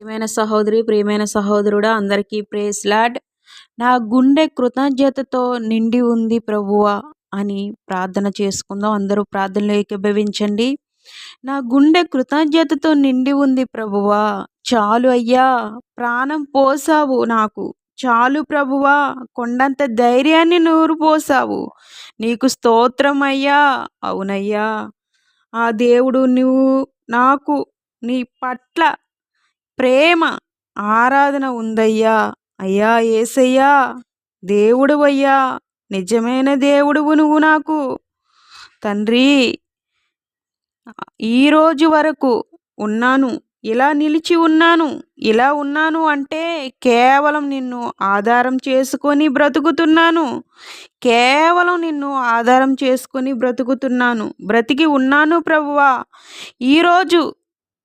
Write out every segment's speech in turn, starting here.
ప్రియమైన సహోదరి ప్రియమైన సహోదరుడా అందరికీ ప్రేస్ లాడ్ నా గుండె కృతజ్ఞతతో నిండి ఉంది ప్రభువా అని ప్రార్థన చేసుకుందాం. అందరూ ప్రార్థనలో ఏకీభవించండి. నా గుండె కృతజ్ఞతతో నిండి ఉంది ప్రభువా. చాలు అయ్యా ప్రాణం పోసావు నాకు. చాలు ప్రభువా కొండంత ధైర్యాన్ని నూరు పోసావు. నీకు స్తోత్రం అయ్యా. అవునయ్యా. ఆ దేవుడు నువ్వు నాకు నీ పట్ల ప్రేమ ఆరాధన ఉందయ్యా. అయ్యా ఏసయ్యా దేవుడువయ్యా నిజమైన దేవుడువు నువ్వు నాకు. తండ్రి ఈరోజు వరకు ఉన్నాను ఇలా నిలిచి ఉన్నాను ఇలా ఉన్నాను అంటే కేవలం నిన్ను ఆధారం చేసుకొని బ్రతుకుతున్నాను. కేవలం నిన్ను ఆధారం చేసుకొని బ్రతుకుతున్నాను బ్రతికి ఉన్నాను ప్రభువా. ఈరోజు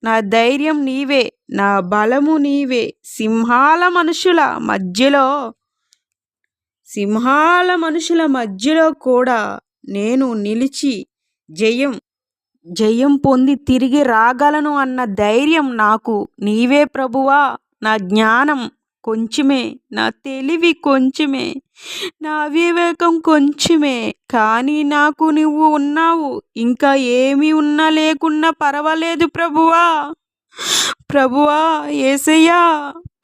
నా ధైర్యం నీవే నా బలము నీవే. సింహాల మనుషుల మధ్యలో సింహాల మనుషుల మధ్యలో కూడా నేను నిలిచి జయం జయం పొంది తిరిగి రాగలను అన్న ధైర్యం నాకు. నీవే ప్రభువా నా జ్ఞానం కొంచెమే నా తెలివి కొంచెమే నా వివేకం కొంచెమే. కానీ నాకు నువ్వు ఉన్నావు ఇంకా ఏమి ఉన్నా లేకున్నా పర్వాలేదు ప్రభువా. ప్రభువా ఏసయ్యా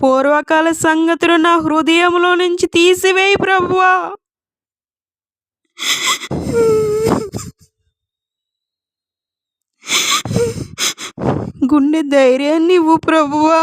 పూర్వకాల సంగతులు నా హృదయంలో నుంచి తీసివేయి ప్రభువా. గుండె ధైర్యాన్ని ఇవ్వు ప్రభువా.